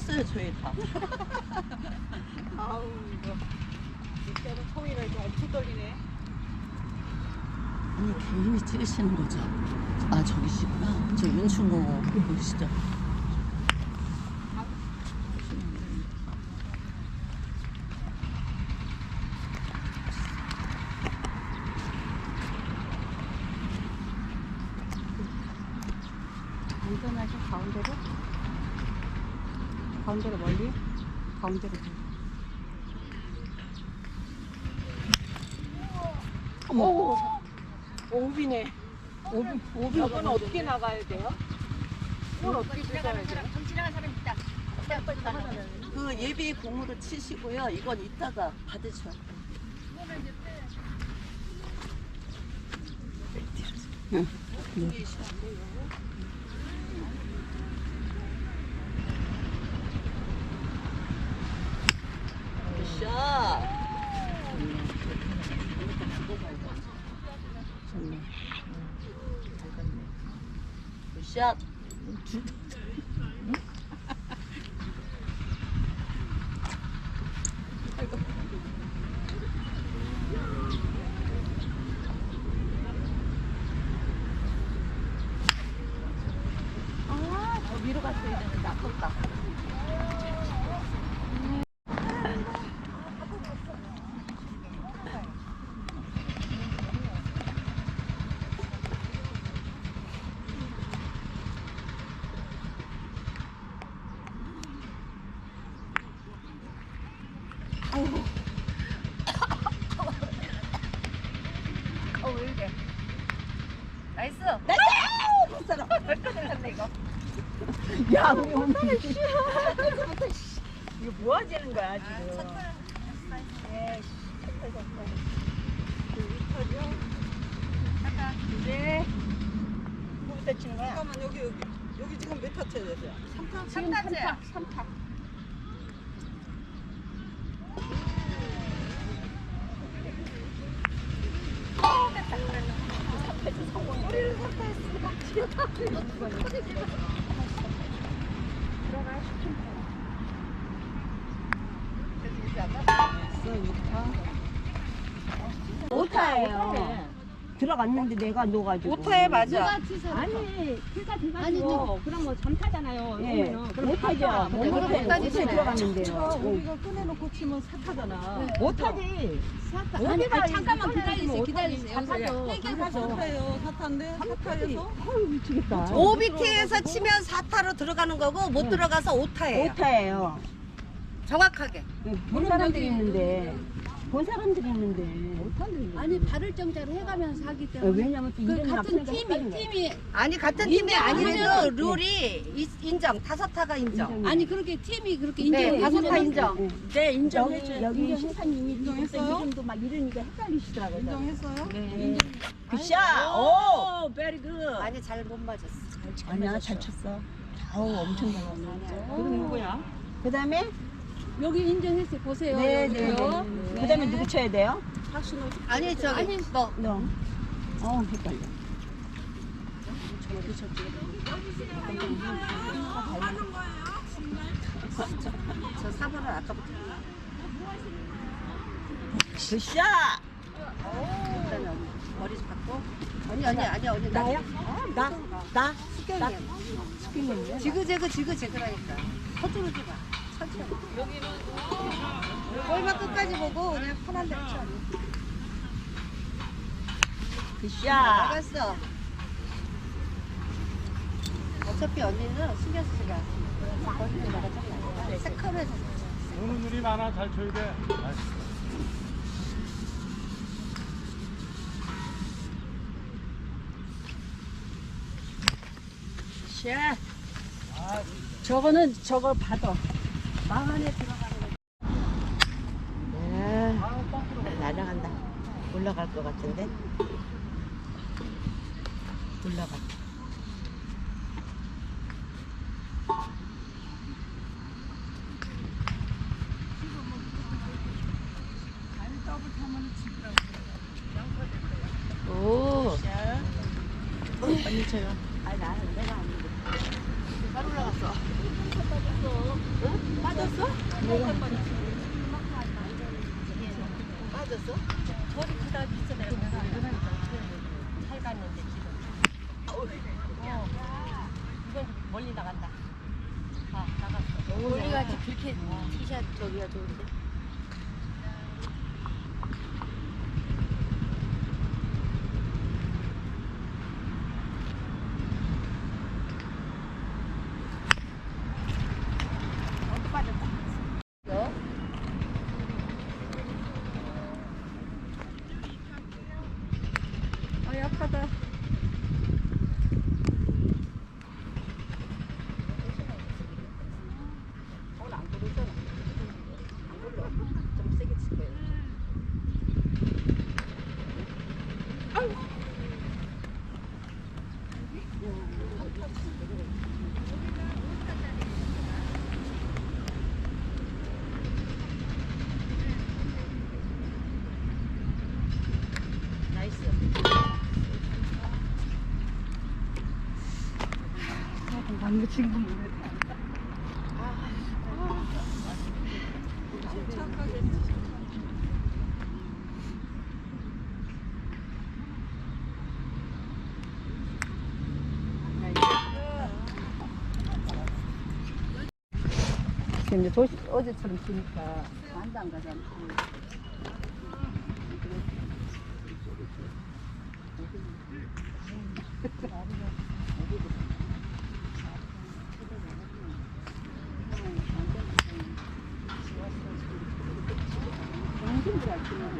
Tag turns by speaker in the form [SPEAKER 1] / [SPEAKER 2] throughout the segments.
[SPEAKER 1] 했어요 저희 다.
[SPEAKER 2] 아우 이거 진짜로 소리가 이렇게 엄청 떨리네.
[SPEAKER 1] 아니 개인이 찍으시는 거죠? 아 저기시구나. 저 윤충고 보이시죠?
[SPEAKER 2] 안전하게 가운데로 가운데로 멀리 가운데로 어머 오비네 오비 오비 이건 어떻게 나가야 돼요? 이건 어떻게 들어가야 돼요?
[SPEAKER 1] 그 예비 공으로 치시고요. 이건 이따가 받으셔. 응. 샷. 좋네. 샷. 아, 저 위로 갔어야 되는데 아깝다.
[SPEAKER 3] 어왜 이래? 나이스.
[SPEAKER 2] 야 우리 오늘 이거 뭐 하자는 거야 지금? 예. 그? 네. 누구부터 치는 거야?
[SPEAKER 1] 잠깐만 여기 여기 여기 지금 몇 타째 되세요?
[SPEAKER 3] 지금 3타째.
[SPEAKER 2] 3타. 오타예요. 들어갔는데 내가 녹아지고.
[SPEAKER 3] 오타에 맞아.
[SPEAKER 2] 아니, 피가
[SPEAKER 4] 아니,
[SPEAKER 2] 돼가지고 그럼 뭐 잠타잖아요.
[SPEAKER 3] 예.
[SPEAKER 2] 못하죠. 못해
[SPEAKER 3] 못하지, 네.
[SPEAKER 2] 들어갔는데요.
[SPEAKER 1] 우리가 꺼내놓고 치면 사타잖아.
[SPEAKER 2] 못하지.
[SPEAKER 4] 아니, 아니, 잠깐만 기다리세요. 기다리세요.
[SPEAKER 2] 사타죠.
[SPEAKER 1] 사타예요. 사타인데 사타에서
[SPEAKER 2] 어우 미치겠다.
[SPEAKER 3] OBT에서 치면 4타로 들어가는 거고 못 들어가서 5타예요.
[SPEAKER 2] 오타예요.
[SPEAKER 3] 정확하게.
[SPEAKER 2] 본 사람들이 있는데. 본 사람들이 있는데.
[SPEAKER 4] 아니 발을 정자로 해가면서 하기 때문에
[SPEAKER 2] 왜냐면 또
[SPEAKER 4] 그
[SPEAKER 2] 이름이
[SPEAKER 4] 같은
[SPEAKER 2] 앞서니까
[SPEAKER 4] 팀이
[SPEAKER 2] 헷갈리네.
[SPEAKER 4] 팀이
[SPEAKER 3] 아니 같은 팀이
[SPEAKER 4] 인정,
[SPEAKER 3] 아니래도
[SPEAKER 2] 인정.
[SPEAKER 3] 룰이 이- 인정. 다섯 타가 인정.
[SPEAKER 2] 인정.
[SPEAKER 4] 아니 그렇게 팀이 그렇게
[SPEAKER 3] 네,
[SPEAKER 4] 인정
[SPEAKER 3] 다섯 타 인정.
[SPEAKER 2] 네,
[SPEAKER 4] 네
[SPEAKER 2] 여기,
[SPEAKER 4] 인정해줘요.
[SPEAKER 2] 여기 신사님이
[SPEAKER 1] 인정했어요?
[SPEAKER 2] 이름도 막 이러니까 헷갈리시더라고요.
[SPEAKER 1] 인정했어요?
[SPEAKER 2] 네. 굿샷! 오! 베리 굿!
[SPEAKER 3] 아니 잘 못 맞았어.
[SPEAKER 2] 아니야, 잘 쳤어. 아우, 엄청 잘 쳤어. 그럼 누구야? 그 다음에?
[SPEAKER 4] 여기 인정했어요. 보세요.
[SPEAKER 2] 네. 네, 네. 그 다음에 누구 쳐야 돼요?
[SPEAKER 3] 아니 저기
[SPEAKER 4] 아니,
[SPEAKER 3] 너
[SPEAKER 2] 너. 어, 헷갈려.
[SPEAKER 3] 저 4번은 아까부터! 일단 머리 좀 받고 언니 언니 아니 언니 나
[SPEAKER 2] 나야? 나? 나?
[SPEAKER 3] 숙경이야. 지그재그 지그재그라니까 서두르지 마 천천히 골만 끝까지 보고 그냥 편한 대로 쳐
[SPEAKER 2] 굿샷!
[SPEAKER 3] 나갔어 어차피 언니는 신경 쓰지 마 거기서 내가 좀 세컨에서
[SPEAKER 5] 오는 일이 많아 잘 쳐야 돼.
[SPEAKER 2] 샷! 저거는 저걸 받아. 망 안에 들어가는 거.
[SPEAKER 3] 네. 날아간다 올라갈 것 같은데 올라가 오 언니 쳐요
[SPEAKER 2] 아니, 나는 내가 아닌데.
[SPEAKER 3] 잘 올라갔어
[SPEAKER 4] 빠졌어?
[SPEAKER 1] 빠졌어?
[SPEAKER 4] 저리 그다 비싸 내가 잘 갔는데 지금. 어. 이건 멀리 나간다. 아 나갔어. 멀리 티샷 저기가 좋은데. 어디 빠졌다.
[SPEAKER 2] 아 약하다.
[SPEAKER 4] 오늘 안 부르잖아. 안 불러. 좀 세게 칠 거예요. 나이스.
[SPEAKER 2] 지금 이제 도시 어제처럼 치니까 완도 안 가잖아.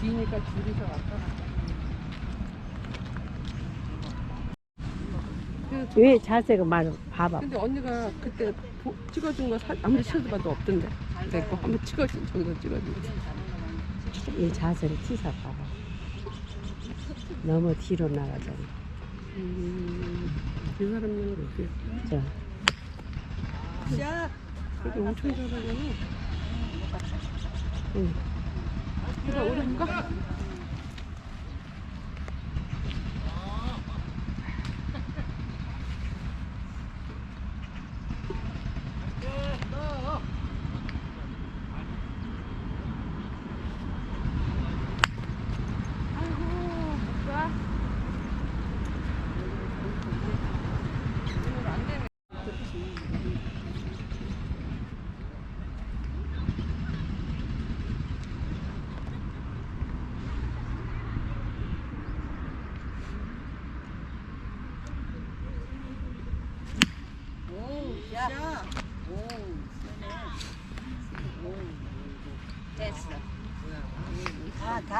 [SPEAKER 1] 지니까 줄이서 왔다.
[SPEAKER 4] 왜 자세가 말 봐봐.
[SPEAKER 1] 근데 언니가 그때 보- 찍어준 거 사, 아무리 찾아봐도 없던데. 내거 한번 찍어준 저기서 찍어준 거.
[SPEAKER 4] 이 자세를 티사 봐봐. 너무 뒤로 나가잖아.
[SPEAKER 1] 음, 이 사람은 어떻게?
[SPEAKER 4] 자,
[SPEAKER 1] 그래도 엄청 잘하잖아.
[SPEAKER 4] 응.
[SPEAKER 1] 그래, 오를까?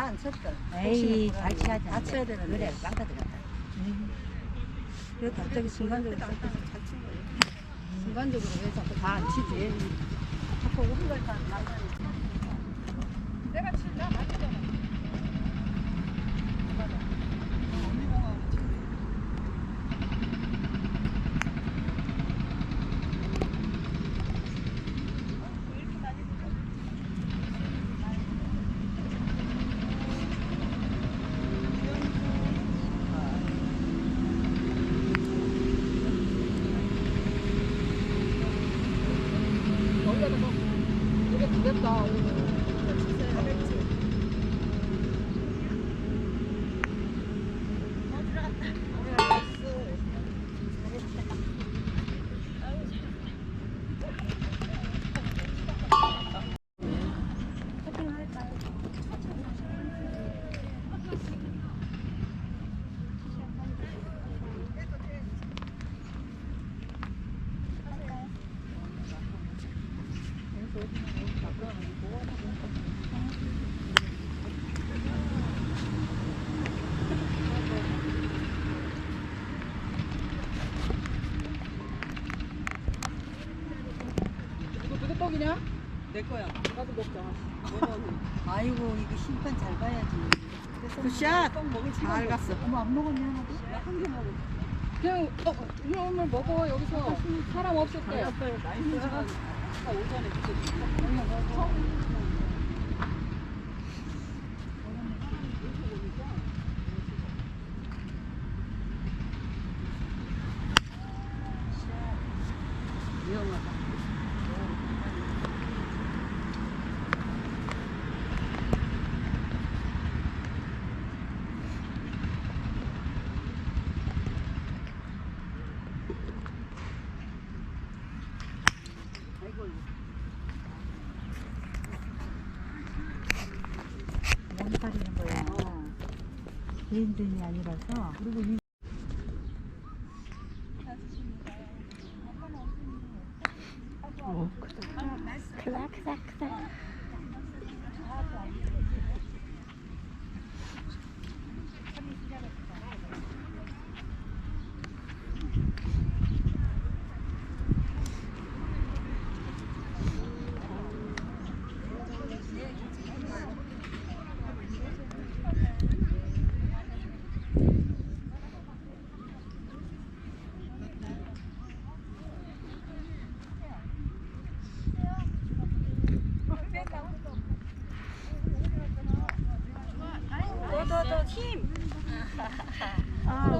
[SPEAKER 3] 다 안 쳤다.
[SPEAKER 4] 에이, 잘 치하지.
[SPEAKER 3] 다 쳐야 되는데.
[SPEAKER 4] 그래, 깜짝 들었다.
[SPEAKER 3] 그래 갑자기 순간적으로 쳤다.
[SPEAKER 2] 순간적으로 왜 자꾸
[SPEAKER 3] 다 안 치지. 자꾸 우리 걸다
[SPEAKER 2] 내 到了 거야. 나도 먹자.
[SPEAKER 6] 아이고 이거 심판 잘 봐야지.
[SPEAKER 2] 굿샷. 잘 갔어.
[SPEAKER 6] 어머 안 먹었네 하나도?
[SPEAKER 2] 한 개 먹어.
[SPEAKER 1] 그냥 어, 이놈을 먹어 여기서 사람 없을 때.
[SPEAKER 2] 아까 오전에
[SPEAKER 6] 몸살이는 거야. 개인전이 아니라서. 그리고 이 크다 크다 크다.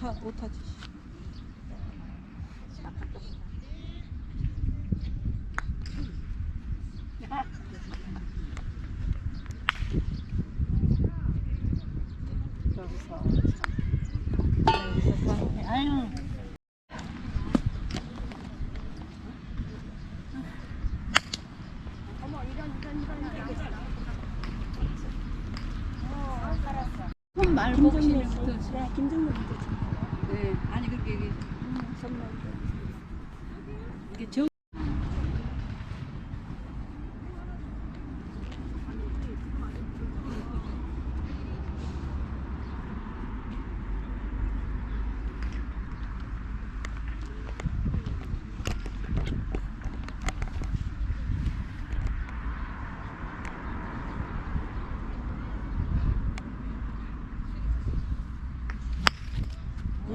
[SPEAKER 1] 타
[SPEAKER 2] 오타 주시.
[SPEAKER 4] 손 말고 신부터
[SPEAKER 2] 네, 아니 그렇게 이게 이게 정.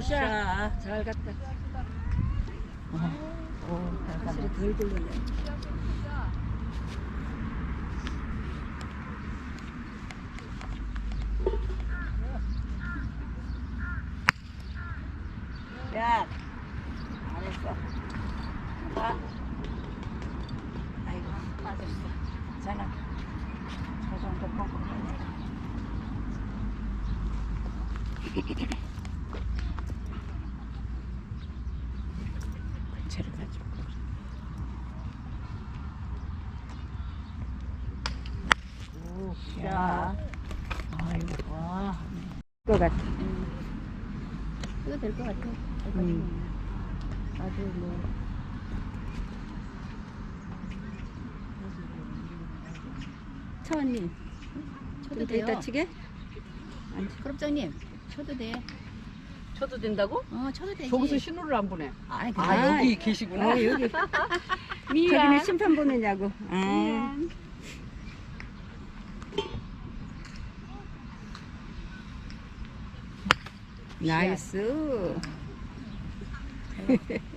[SPEAKER 1] 우샤 잘 갔다.
[SPEAKER 2] 사실 덜 돌렸네.
[SPEAKER 1] 야, 잘했어. 자, 아이고 빠졌어. 자나 저 정도 먹고.
[SPEAKER 2] 제를 가지고.
[SPEAKER 1] 자,
[SPEAKER 2] 아이고.
[SPEAKER 1] 와,
[SPEAKER 6] 것 같아.
[SPEAKER 1] 그거 될 것 같아.
[SPEAKER 6] 음. 아주 뭐. 차원님,
[SPEAKER 1] 쳐도
[SPEAKER 6] 좀
[SPEAKER 1] 돼요.
[SPEAKER 6] 이따 치게?
[SPEAKER 1] 그룹장님, 쳐도 돼.
[SPEAKER 2] 쳐도 된다고?
[SPEAKER 1] 어, 쳐도 되지.
[SPEAKER 2] 저기서 신호를 안 보내.
[SPEAKER 1] 아이,
[SPEAKER 2] 아,
[SPEAKER 1] 그래.
[SPEAKER 2] 여기 계시구나.
[SPEAKER 6] 어, 여기. 저기는 심판 보내냐고. 아. 나이스.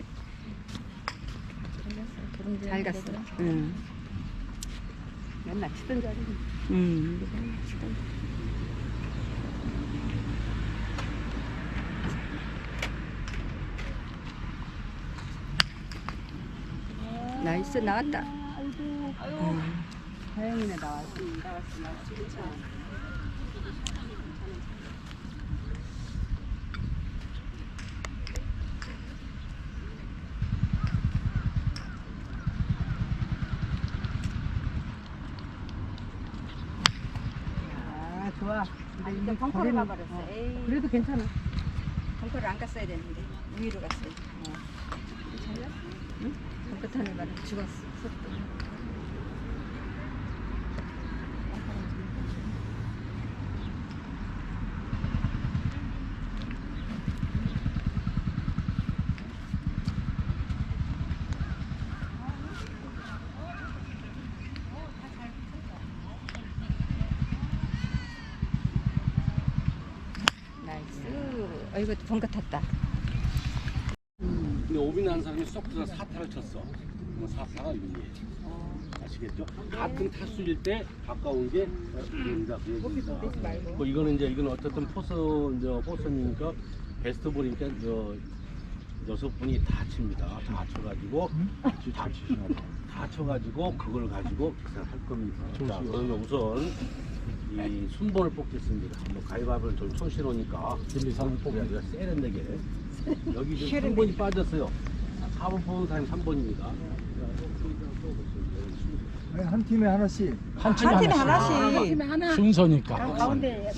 [SPEAKER 6] 잘 갔어. 응.
[SPEAKER 2] 맨날 치던 자리.
[SPEAKER 6] 응. 나왔어 나왔다 아이고
[SPEAKER 2] 다행이네 나왔어 나왔어 나왔어 좋아.
[SPEAKER 4] 근데 아,
[SPEAKER 3] 이제 벙커를 가버렸어. 어, 에이.
[SPEAKER 4] 그래도 괜찮아
[SPEAKER 3] 벙커를 안 갔어야 되는데 위로 갔어요. 타는 바람 죽었어. 속도. 나이스. 아이고 벙커 탔다.
[SPEAKER 7] 근데 오비 난 사람이 쏙 들어 사타를 쳤어. 그럼 사타가 유리해. 아시겠죠? 같은 타수일 때 가까운 게 유리다 그 얘기입니다. 뭐 이거는 이제 이건 어쨌든 포스 이제 포스니까 베스트 볼이니까 저 여섯 분이 다 칩니다. 다 쳐가지고 다, 다 쳐가지고 그걸 가지고 그냥 할 겁니다. 자, 그러면 우선 이 순번을 뽑겠습니다. 뭐 가위바위보를 좀 촌시로니까 1, 2, 3을 뽑아야 세련되게 여기 지금 3번이 빠졌어요. 4번 뽑은 사람이 3번입니다.
[SPEAKER 5] 한 팀에 하나씩.
[SPEAKER 8] 한 팀에 하나씩
[SPEAKER 4] 하나.
[SPEAKER 8] 순서니까.
[SPEAKER 3] 가운데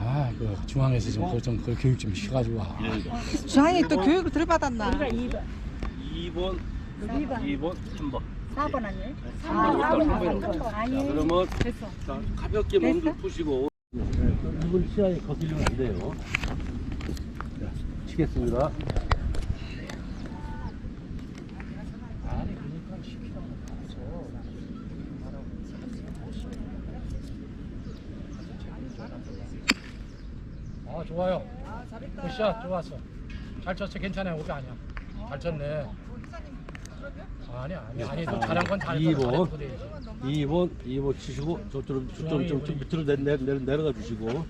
[SPEAKER 8] 아, 그 중앙에서 좀 그걸 좀 그걸 교육 좀 시켜가지고 와.
[SPEAKER 4] 주한이 또 교육을 들어받았나?
[SPEAKER 7] 2번, 2번, 3번.
[SPEAKER 3] 4번 아니에요?
[SPEAKER 7] 자, 그러면 자, 가볍게 몸 좀 푸시고 이걸 시야에 거슬리면 안 돼요. 자, 치겠습니다.
[SPEAKER 8] 아, 좋아요. 굿샷, 좋았어. 잘 쳤어, 괜찮아요. 오비 아니야. 잘 쳤네. 아니야. 아니, 너 잘한 건 잘했어.
[SPEAKER 7] 2번,
[SPEAKER 8] 잘했고 돼야지.
[SPEAKER 7] 2번, 2번 치시고 저쪽으로 좀, 좀, 좀 밑으로 내, 내, 내, 내려가 주시고.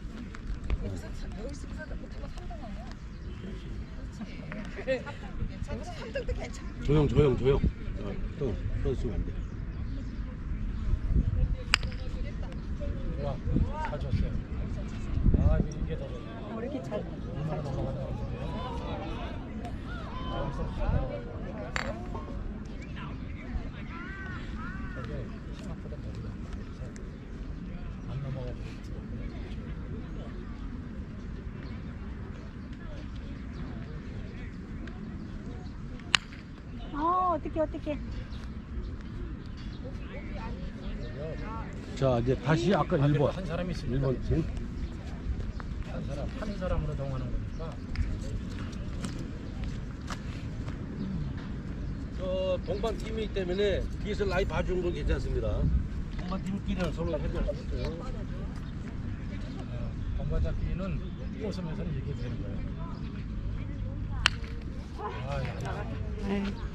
[SPEAKER 7] 조용, 조용, 조용. 어, 또 떠주시면 안 돼.
[SPEAKER 8] 좋아. 잘 쳤어요. 아, 이게, 더 좋네.
[SPEAKER 3] 왜 이렇게 잘
[SPEAKER 8] 얼마나 넘어가냐. 저게 생각보다 머리가 안 넘어가고
[SPEAKER 3] 어 어떻게 어떻게
[SPEAKER 7] 자, 이제 다시 아까 1번.
[SPEAKER 8] 한 사람이 있으니까
[SPEAKER 7] 1번 팀.
[SPEAKER 8] 한 사람 한 사람으로 동하는 거니까
[SPEAKER 7] 저 동반 팀이기 때문에 뒤에서 라이 봐주는 건 괜찮습니다. 동반 팀끼리는 서로 해결하겠어요.
[SPEAKER 8] 건반잡기는 웃으면서는 얘기해 되는 거예요. 아, 야,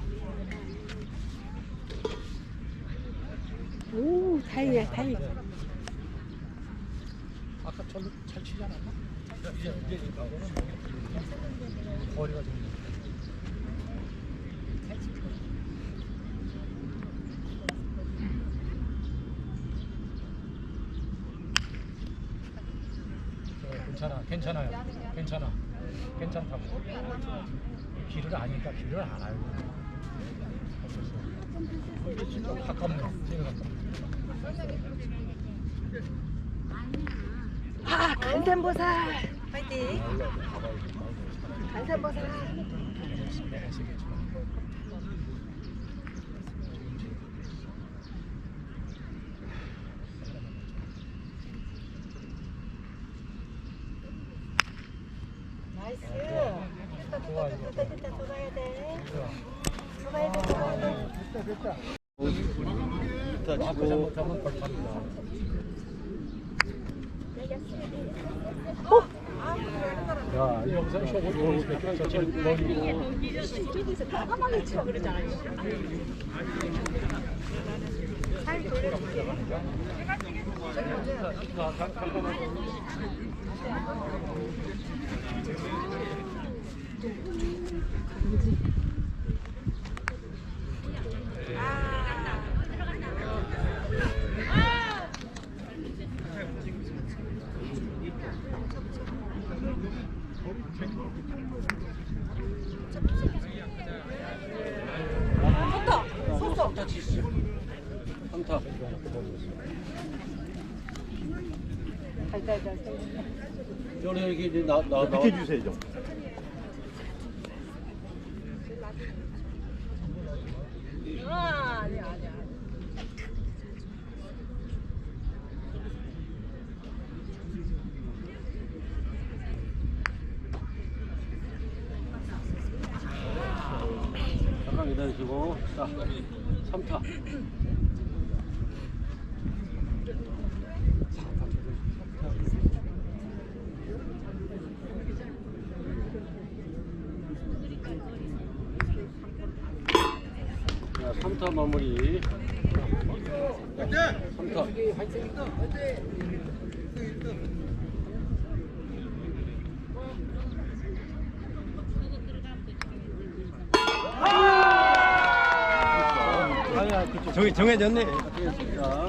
[SPEAKER 3] 오 다행이야 다행
[SPEAKER 8] 아까 절로 잘 치지 않았나? 이제 이제 뭐 거리가 좀 괜찮아요, 괜찮아, 괜찮다고. 길을 아니까 길을 알아요. 어쩔 수 없어. 가깝네, 제일 가깝네.
[SPEAKER 3] 아 간산보살 파이팅 간산보살 나이스
[SPEAKER 8] 이거.
[SPEAKER 3] 됐다 됐다 돌아야 돼. 돌아야 돼 돌아야 돼
[SPEAKER 7] 자,
[SPEAKER 8] 아 까
[SPEAKER 7] 치고.
[SPEAKER 8] 야, 여기서 쇼고 이렇게 저쪽 머리고
[SPEAKER 3] 과감하게 쳐 그러잖아요
[SPEAKER 7] 한타. 저는 여기 이제 나, 나, 나,
[SPEAKER 5] 비켜주세요 좀.
[SPEAKER 7] 잠깐 기다리시고. 자, 3타. 자, 3타 마무리. 3타.
[SPEAKER 5] 저기 정해졌네.
[SPEAKER 7] 자,